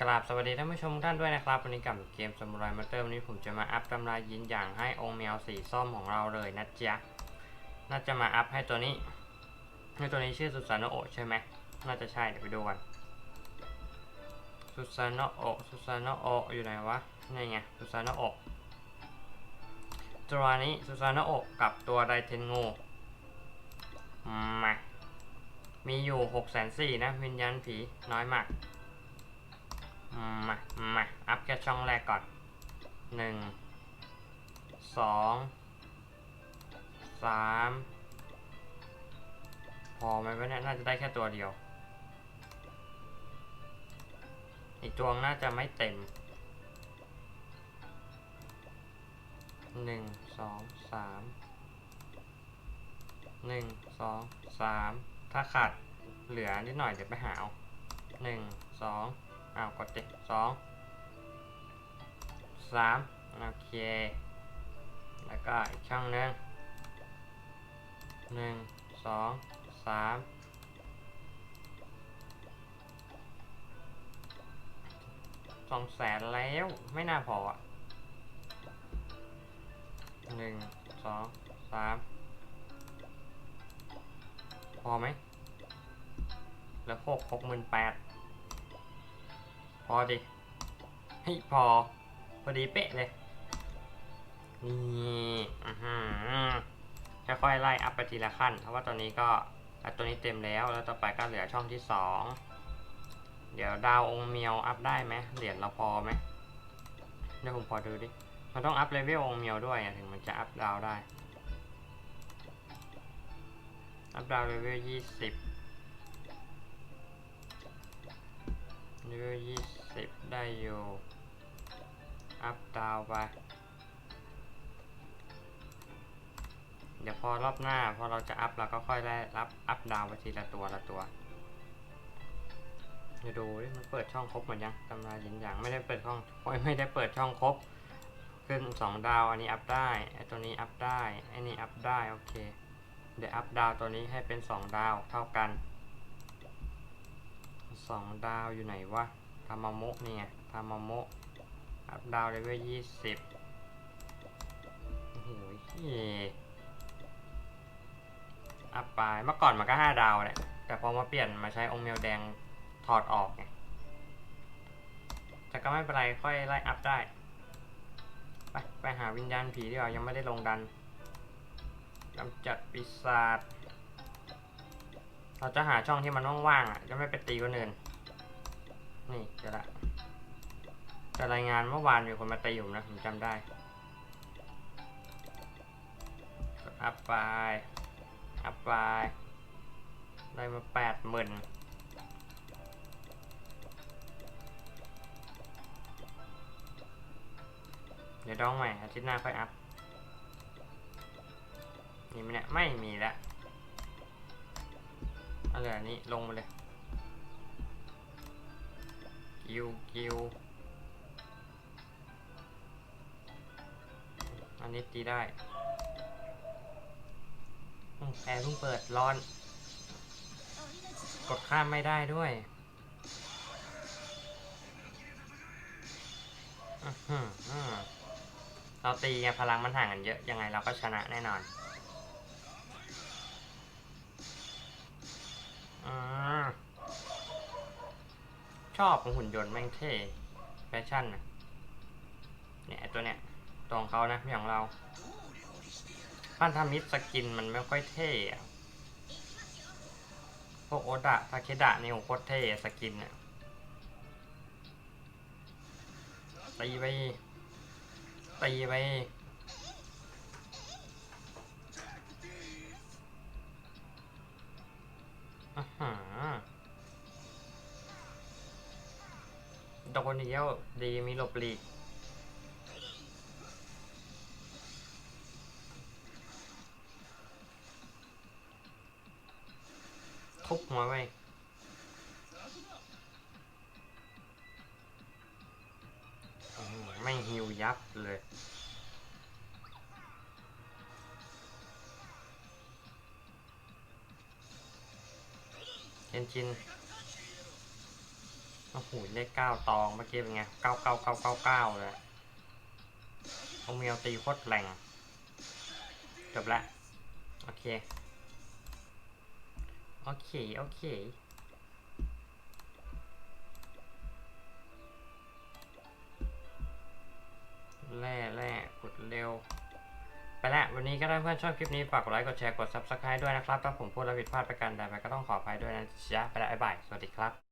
กราบสวัสดีท่านผู้ชมท่านด้วยนะครับ วันนี้กับเกมสมุไรมาเตอร์วันนี้ผมจะมาอัพตำรายินอย่างให้องค์แมวสีส้มของเราเลยนะจ๊ะน่าจะมาอัพให้ตัวนี้ให้ตัวนี้ชื่อสุสานโอใช่ไหมน่าจะใช่เดี๋ยวไปดูกันสุสานโอสุสานโออยู่ไหนวะนี่ไงสุสานโอตัวนี้สุสานโอกับตัวไดเทนงูมามีอยู่6กแสนสี่นะวิญญาณผีน้อยมาก อัพแค่ช่องแรกก่อนหนึ่งสองสามพอไหมวะเนี่ยน่าจะได้แค่ตัวเดียว อีกตัวน่าจะไม่เต็มหนึ่งสองสามหนึ่งสองสามถ้าขาดเหลือนิดหน่อยเดี๋ยวไปหาเอาหนึ่งสองอ้าวกดดิสอง สามโอเค แล้วก็อีกช่องหนึ่งหนึ่งสองสามสองแสนแล้วไม่น่าพออะหนึ่งสองสามพอไหมแล้วหกหกหมื่นแปดพอดิเฮ้พอ พอดีเป๊ะเลย นี่ค่อยๆไล่อัพไปทีละขั้น เพราะว่าตอนนี้ก็อันตัวนี้เต็มแล้ว แล้วต่อไปก็เหลือช่องที่สอง เดี๋ยวดาวองค์เมียวอัพได้ไหมเหรียญเราพอไหมเดี๋ยวผมขอดูดิ มันต้องอัพเลเวลองค์เมียวด้วยถึงมันจะอัพดาวได้ อัพดาวเลเวลยี่สิบเลเวลยี่สิบได้อยู่ อัพดาวไป เดี๋ยวพอรอบหน้าพอเราจะอัพเราก็ค่อยได้รับอัพดาวไปทีละตัวละตัวเดี๋ยวดูดิมันเปิดช่องครบหมดยังตำราหยินอย่างไม่ได้เปิดช่องโอ้ยไม่ได้เปิดช่องครบขึ้นสองดาวอันนี้อัพได้ไอตัวนี้อัพได้ไอนี้อัพได้โอเคเดี๋ยวอัพดาวตัวนี้ให้เป็นสองดาวเท่ากันสองดาวอยู่ไหนวะทามาโมะเนี่ยทามาโมะ อัพดาวเลเวลยี่สิบโอ้โหอัพไปเมื่อก่อนมันก็ห้าดาวแหละแต่พอมาเปลี่ยนมาใช้องค์เมลแดงถอดออกไงแต่ก็ไม่เป็นไรค่อยไล่อัพได้ ไปไปหาวิญญาณผีดีกว่ายังไม่ได้ลงดันกำจัดปีศาจเราจะหาช่องที่มันว่างๆอะจะไม่ไปตีคนอื่นนี่เจะละ แต่รายงานเมื่อวานมีคนมาตีผมนะผมจำได้อัพไปอัพไปได้มาแปดหมื่นเดี๋ยวดองใหม่อาทิตย์หน้าค่อยอัพมีไหมเนี่ยไม่มีแล้วเอาเลยอันนี้ลงมาเลย กิวกิว อันนี้ตีได้แอร์เพิ่งเปิดร้อน กดข้ามไม่ได้ด้วยเราตีไงพลังมันห่างกันเยอะยังไงเราก็ชนะแน่นอนอชอบของหุ่นยนต์แม่งเท่แฟชั่นนะเนี่ยตัวเนี้ย ตัวของเขานะไม่ของเราพันธมิตรสกินมันไม่ค่อยเท่พวกโอดะทาเคดะนี่โหโคตรเท่สกินเนี่ยตีไปตีไปอื้อหือโดนอีกแล้วดีมีหลบหลีก ทุบหัวไปไม่งหิวยับเลยเอนจินโอ้โหเลขเก้าตองเมื่อกี้เป็นไงเก้าเก้าเก้าเก้าเก้าเลยโอาเมียวตีโคตรแรงจบละ โอเค โอเคโอเคแร่แร่ขุดเร็ว ไปละ วันนี้ก็ถ้าเพื่อนชอบคลิปนี้ ฝากกดไลค์ กดแชร์ กด subscribe ด้วยนะครับ ถ้าผมพูดแล้วผิดพลาดประการใดไปก็ต้องขออภัยด้วยนะจ๊ะ ไปละบ๊ายบาย สวัสดีครับ